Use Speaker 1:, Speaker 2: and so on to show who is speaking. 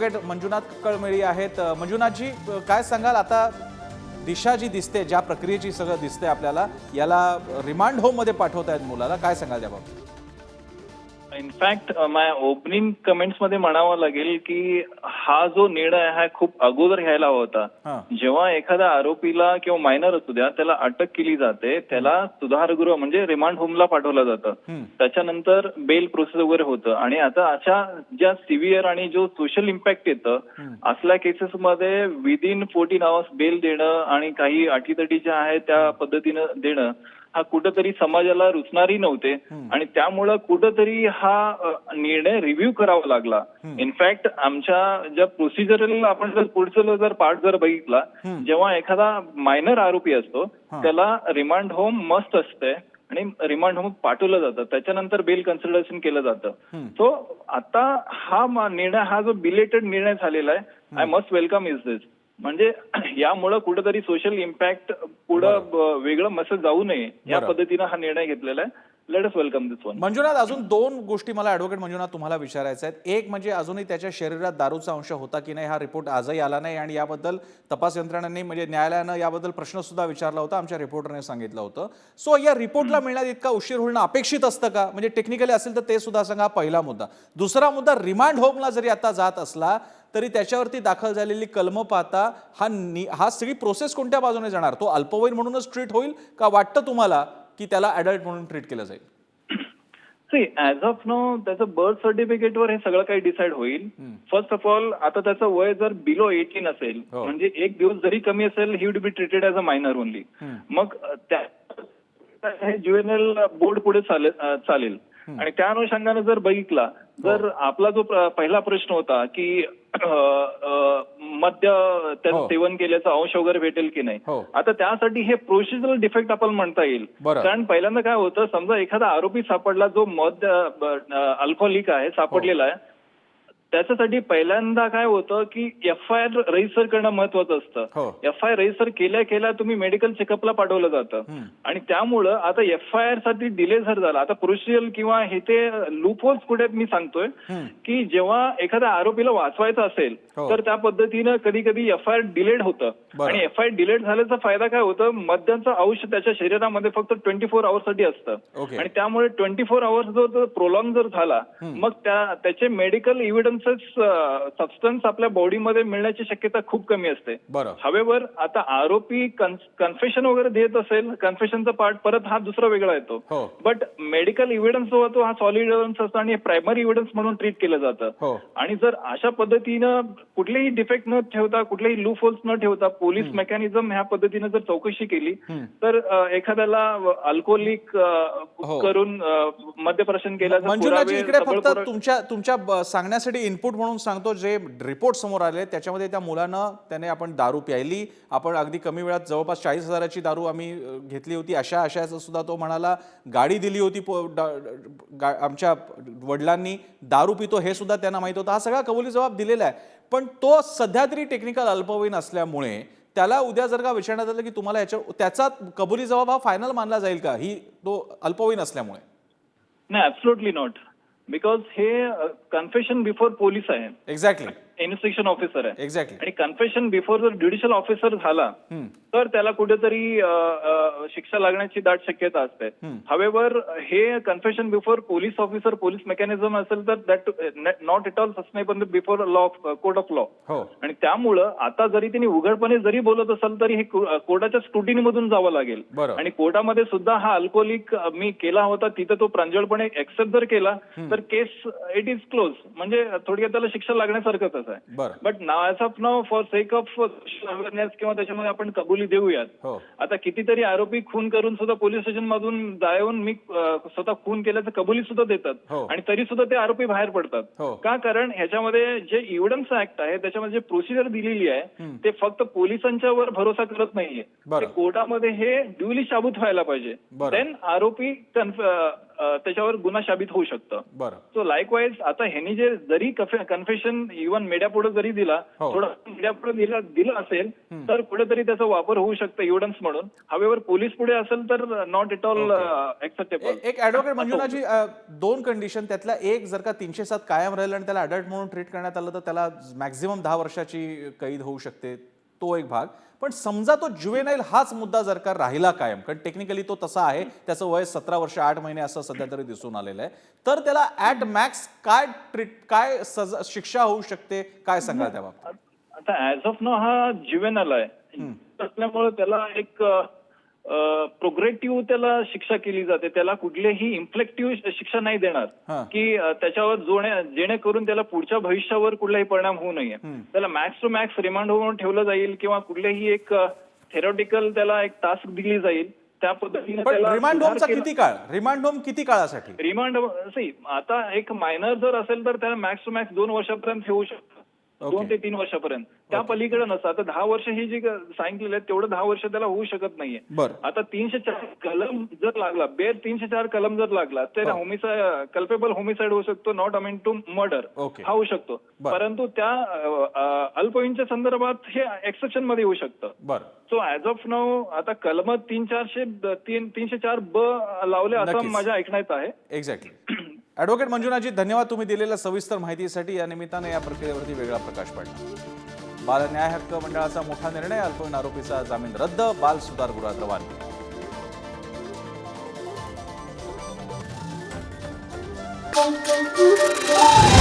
Speaker 1: Advocate Manjunath कळमेळी आहेत. मंजुनाथजी काय सांगाल? आता दिशा जी दिसते ज्या प्रक्रियेची सगळं दिसते आपल्याला याला रिमांड होममध्ये पाठवत आहेत मुलाला. काय सांगाल त्याबाबत
Speaker 2: इनफॅक्ट माझ्या ओपनिंग कमेंट्समध्ये म्हणावं लागेल की हा जो निर्णय आहे हा खूप अगोदर घ्यायला हवा होता. जेव्हा एखाद्या आरोपीला किंवा मायनर असू द्या त्याला अटक केली जाते त्याला सुधारगृह म्हणजे रिमांड होमला पाठवलं जातं. त्याच्यानंतर बेल प्रोसेस वगैरे होतं. आणि आता अशा ज्या सिव्हिअर आणि जो सोशल इम्पॅक्ट येतं असल्या केसेसमध्ये विदिन फोर्टीन आवर्स बेल देणं आणि काही अटीतटी ज्या आहेत त्या पद्धतीनं देणं हा कुठंतरी समाजाला रुचणारी नव्हते. आणि त्यामुळं कुठंतरी हा निर्णय रिव्ह्यू करावा लागला. इनफॅक्ट आमच्या ज्या प्रोसिजरल आपण जर पुढचं जर पार्ट जर बघितला जेव्हा एखादा मायनर आरोपी असतो त्याला रिमांड होम मस्त असते आणि रिमांड होम पाठवलं जातं. त्याच्यानंतर बेल कन्सिडरेशन केलं जातं. सो आता हा निर्णय हा जो बिलेटेड निर्णय झालेला आहे I must welcome is this म्हणजे यामुळं कुठेतरी सोशल इम्पॅक्ट पुढं वेगळं मेसेज जाऊ नये. या. पद्धतीनं हा निर्णय घेतलेला आहे. Let us welcome this one
Speaker 1: Manjunath अजून दोन गोष्टी मला ऍडव्होकेट मंजुनाथ तुम्हाला विचारायच्या आहेत. एक म्हणजे अजूनही त्याच्या शरीरात दारूचा अंश होता की नाही हा रिपोर्ट आजही आला नाही आणि याबद्दल तपास यंत्रणांनी म्हणजे न्यायालयानं याबद्दल प्रश्न सुद्धा विचारला होता आमच्या रिपोर्टरने सांगितलं होतं. सो या रिपोर्टला मिळण्यात इतका उशीर होणं अपेक्षित असतं का? म्हणजे टेक्निकली असेल तर ते सुद्धा सांगा पहिला मुद्दा. दुसरा मुद्दा रिमांड होमला जरी आता जात असला तरी त्याच्यावरती दाखल झालेली कलमं पाहता हा नि हा सगळी प्रोसेस कोणत्या बाजूने जाणार? तो अल्पवयीन म्हणूनच ट्रीट होईल का वाटतं तुम्हाला की त्याला अडल्ट म्हणून ट्रीट केलं जाईल?
Speaker 2: सी ऍज ऑफ नो त्याचं बर्थ सर्टिफिकेटवर हे सगळं काही डिसाईड होईल. फर्स्ट ऑफ ऑल आता त्याचं वय जर बिलो एटीन असेल
Speaker 1: हो.
Speaker 2: म्हणजे एक दिवस जरी कमी असेल ही would be treated as a minor only मग त्या हे ज्युएनएल बोर्ड पुढे चालेल. आणि त्या अनुषंगाने जर बघितला जर आपला जो पहिला प्रश्न होता की मद्य त्याचं
Speaker 1: हो.
Speaker 2: सेवन केल्याचा अंश वगैरे भेटेल की नाही
Speaker 1: हो.
Speaker 2: आता त्यासाठी हे प्रोसिजरल डिफेक्ट आपण म्हणता येईल. कारण पहिल्यांदा काय होतं समजा एखादा आरोपी सापडला जो मद अल्कोहोलिक आहे सापडलेला आहे त्याच्यासाठी पहिल्यांदा काय होतं की एफ आय आर रजिस्टर करणं महत्वाचं. असतं एफ आय आर रजिस्टर केल्या केल्या तुम्ही मेडिकल चेकअपला पाठवलं जातं आणि त्यामुळं आता एफ आय आरसाठी डिले जर झाला आता प्रोसिजर किंवा हे ते लूपहोल्स कुठे मी सांगतोय की जेव्हा एखाद्या आरोपीला वाचवायचं असेल
Speaker 1: हो.
Speaker 2: तर त्या पद्धतीनं कधी कधी एफ आय आर डिलेड होतं. आणि एफ आय आर डिलेड झाल्याचा फायदा काय होतं मद्याचं अंश त्याच्या शरीरामध्ये फक्त ट्वेंटी फोरसाठी असतं. आणि त्यामुळे ट्वेंटी फोर आवर्स जर प्रोलॉंग जर झाला मग त्या त्याचे मेडिकल इव्हिडन्सेस सबस्टन्स आपल्या बॉडीमध्ये मिळण्याची शक्यता खूप कमी असते. हवेवर आता आरोपी कन्फेशन वगैरे देत असेल कन्फेशनचा पार्ट परत हा दुसरा वेगळा येतो. बट मेडिकल इव्हिडन्स जो होतो हा सॉलिड इव्हिडन्स असतो आणि प्रायमरी इव्हिडन्स म्हणून ट्रीट केलं जातं.
Speaker 1: हो.
Speaker 2: आणि जर अशा पद्धतीनं कुठलेही डिफेक्ट न ठेवता कुठलेही लूफ होल्स न ठेवता पोलीस मेकॅनिझम ह्या पद्धतीनं जर चौकशी केली तर एखाद्याला अल्कोहोलिक. करून मद्यप्राशन केल्याचा पुरावे-
Speaker 1: तुमच्या तुमच्या सांगण्यासाठी इनपुट म्हणून सांगतो जे रिपोर्ट समोर आले त्याच्यामध्ये त्या मुलानं त्याने आपण दारू प्यायली. आपण अगदी कमी वेळात जवळपास चाळीस हजाराची दारू आम्ही घेतली होती. अशा अशाचं सुद्धा तो म्हणाला. गाडी दिली होती पो- आमच्या वडिलांनी. दारू पितो हे सुद्धा त्यांना माहीत होतं. हा सगळा कबुली जबाब दिलेला आहे. पण तो सध्या तरी टेक्निकल अल्पवयीन असल्यामुळे त्याला उद्या जर का विचारण्यात आलं की तुम्हाला याच्या त्याचा कबुली जबाब हा फायनल मानला जाईल का? ही तो अल्पवयीन असल्यामुळे.
Speaker 2: नाही ऍब्सोल्युटली नॉट बिकॉज हे कन्फेशन बिफोर पोलीस आहे.
Speaker 1: एक्झॅक्टली
Speaker 2: इन्व्हेस्टिगेशन ऑफिसर आहे.
Speaker 1: एक्झॅक्टली
Speaker 2: आणि कन्फेशन बिफोर जर ज्युडिशियल ऑफिसर झाला तर त्याला कुठेतरी शिक्षा लागण्याची दाट शक्यता असते. हवेवर हे confession before police officer police mechanism असेल तर that not at all sustainable before law court of law आणि त्यामुळं आता जरी त्यांनी उघडपणे जरी बोलत असेल तरी हे कोर्टाच्या स्क्रुटिनी मधून जावं लागेल. आणि कोर्टामध्ये सुद्धा हा अल्कोहोलिक मी केला होता तिथं तो प्रांजळपणे एक्सेप्ट जर केला तर केस इट इज क्लोज म्हणजे थोडक्यात त्याला शिक्षा लागण्यासारखंच आहे. But of now for sake of awareness किंवा त्याच्यामध्ये आपण कबुली देऊयात.
Speaker 1: हो.
Speaker 2: आता कितीतरी आरोपी खून करून सुद्धा पोलीस स्टेशन मधून जाऊन मी स्वतः खून केल्याचं कबुली सुद्धा देतात.
Speaker 1: हो.
Speaker 2: आणि तरी सुद्धा ते आरोपी बाहेर पडतात.
Speaker 1: हो.
Speaker 2: का? कारण ह्याच्यामध्ये जे इव्हिडन्स ऍक्ट आहे त्याच्यामध्ये जे प्रोसिजर दिलेली आहे ते फक्त पोलिसांच्यावर भरोसा करत नाहीये. कोर्टामध्ये हे ड्युली शाबूत व्हायला पाहिजे. देन आरोपी त्याच्यावर गुन्हा शाबित होऊ शकतं.
Speaker 1: बरं.
Speaker 2: सो लाईकवाईज आता ह्यांनी जे जरी कन्फेशन इव्हन मीडियापुढे जरी दिला
Speaker 1: हो.
Speaker 2: थोडा मीडियापुढे दिला दिला असेल तर कुठेतरी त्याचा वापर होऊ शकतो एव्हिडन्स म्हणून. हवेवर पोलीस पुढे असेल तर नॉट एट ऑल ऍक्सेप्टेबल
Speaker 1: ए- एक ऍडव्होकेट मंजुनाजी दोन कंडिशन त्यातल्या एक जर का तीनशे सात कायम राहिलं आणि त्याला अडल्ट म्हणून ट्रीट करण्यात आलं तर त्याला मॅक्झिमम दहा वर्षाची कैद होऊ शकते. तो एक भाग. पण समजा तो ज्युएनाईल हाच मुद्दा जर का राहिला कायम कारण टेक्निकली तो तसा आहे त्याचं वय सतरा वर्ष आठ महिने असं सध्या तरी दिसून आलेलं आहे तर त्याला ऍट मॅक्स काय ट्रीट काय सजा शिक्षा होऊ शकते? काय सांगाल त्या बाबतीत
Speaker 2: आता ऍज ऑफ नो हा ज्युएनल आहे. असल्यामुळे त्याला एक प्रोग्रेटिव्ह त्याला शिक्षा केली जाते. त्याला कुठलीही इन्फ्लेक्टिव्ह शिक्षा नाही. देणार. की त्याच्यावर जोणे जेणेकरून त्याला पुढच्या भविष्यावर कुठलाही परिणाम होऊ नये. त्याला मॅक्स टू मॅक्स रिमांड होऊन ठेवलं जाईल किंवा कुठलेही एक थेरोटिकल त्याला एक टास्क दिली जाईल. त्या पद्धतीने
Speaker 1: रिमांड
Speaker 2: सुधार
Speaker 1: होमचा
Speaker 2: केला-
Speaker 1: किती काळ? रिमांड होम किती काळासाठी?
Speaker 2: रिमांड आता एक मायनर जर असेल तर त्याला मॅक्स टू मॅक्स दोन वर्षापर्यंत ठेवू शकतो. दोन ते तीन वर्षापर्यंत. त्या पलीकडे नसतं. आता दहा वर्ष ही जी सांगितलेलं आहे तेवढं दहा वर्ष त्याला होऊ शकत नाहीये. आता तीनशे चार कलम जर लागला बेर तीनशे चार कलम जर लागला तर
Speaker 1: हो.
Speaker 2: होमिसाइड कल्पेबल होमिसाइड होऊ शकतो नॉट अमेंट टू मर्डर. हा होऊ शकतो. परंतु त्या अल्पवयीनच्या संदर्भात हे एक्सेप्शनमध्ये येऊ शकतं. सो ऍज ऑफ नाऊ आता कलम तीन चारशे तीन तीनशे चार ब लावले असं. माझ्या ऐकण्यात आहे.
Speaker 1: एक्झॅक्टली ॲडव्होकेट मंजुनाजी धन्यवाद तुम्ही दिलेल्या सविस्तर माहितीसाठी या निमित्ताने या प्रक्रियेवरती वेगळा प्रकाश पडला बाल न्याय हक्क मंडळाचा मोठा निर्णय अल्पवयीन आरोपीचा जामीन रद्द बाल सुधार गृहात रवानगी
Speaker 3: Thank you.